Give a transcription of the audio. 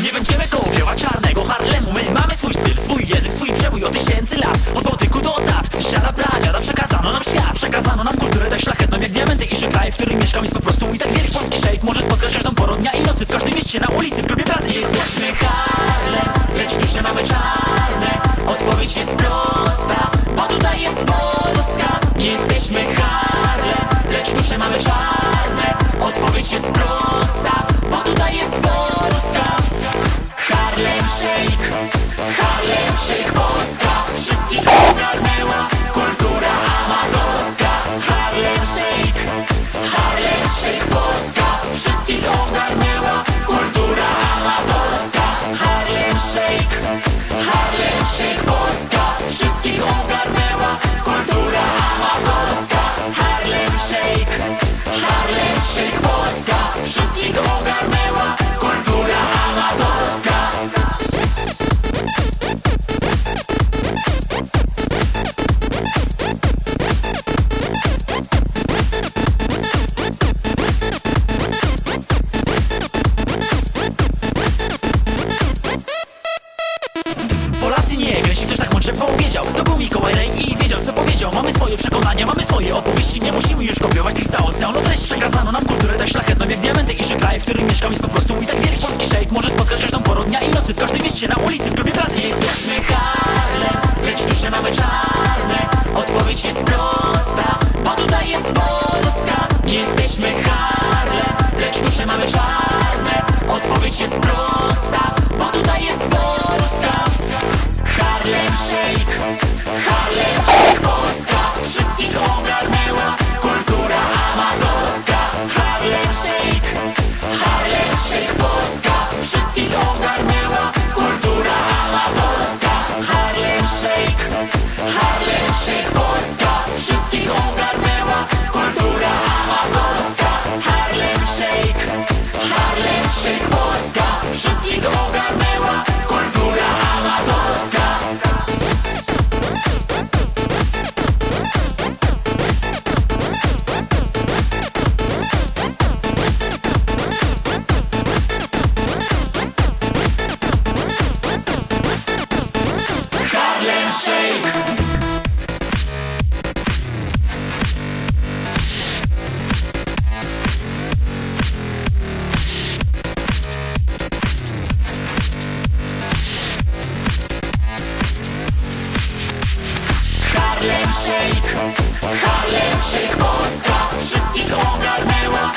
Nie będziemy kopiować czarnego Harlemu. My mamy swój styl, swój język, swój przebój od tysięcy lat. Od Bałtyku do Tat, dziada pradziada Przekazano nam świat, przekazano nam kulturę tak szlachetną jak diamenty I że kraj, w którym mieszkam. Jest po prostu i tak wielki Polski szejk. Może spotkać każdą porą dnia i nocy W każdym mieście, na ulicy, w klubie pracy Gdzie jesteśmy Harlem, lecz dusze mamy czarne. Odpowiedź jest prosta, bo tutaj jest Polska. Nie jesteśmy Harlem, lecz dusze mamy czarne. Odpowiedź jest prosta, bo tutaj jest Polska Shake, Harlem Shake Polska. Wszystkich ogarnęła kultura amatorska. Harlem Shake, Harlem Shake Polska. Wszystkich ogarnęła kultura amatorska. Harlem Shake, Harlem Shake Polska. Wszystkich ogarnęła kultura amatorska. Harlem Shake, Harlem Shake Polska nie, jeśli ktoś tak mądrze powiedział. To był Mikołaj Rej i wiedział co powiedział. Mamy swoje przekonania, mamy swoje opowieści. Nie musimy już kopiować tych za oceanu Treść przekazano nam kulturę tak szlachetną jak diamenty I że kraj, w którym mieszkam jest po prostu i tak wielki Polski szejk. Może spotkać każdą porą dnia i nocy W każdym mieście, na ulicy, w klubie pracy jesteśmy Harlem, lecz dusze mamy czarne. Odpowiedź jest prosta, bo tutaj jest Polska. Jesteśmy Shake, Harlem Harlem Shake, Harlem Shake Polska Wszystkich ogarnęła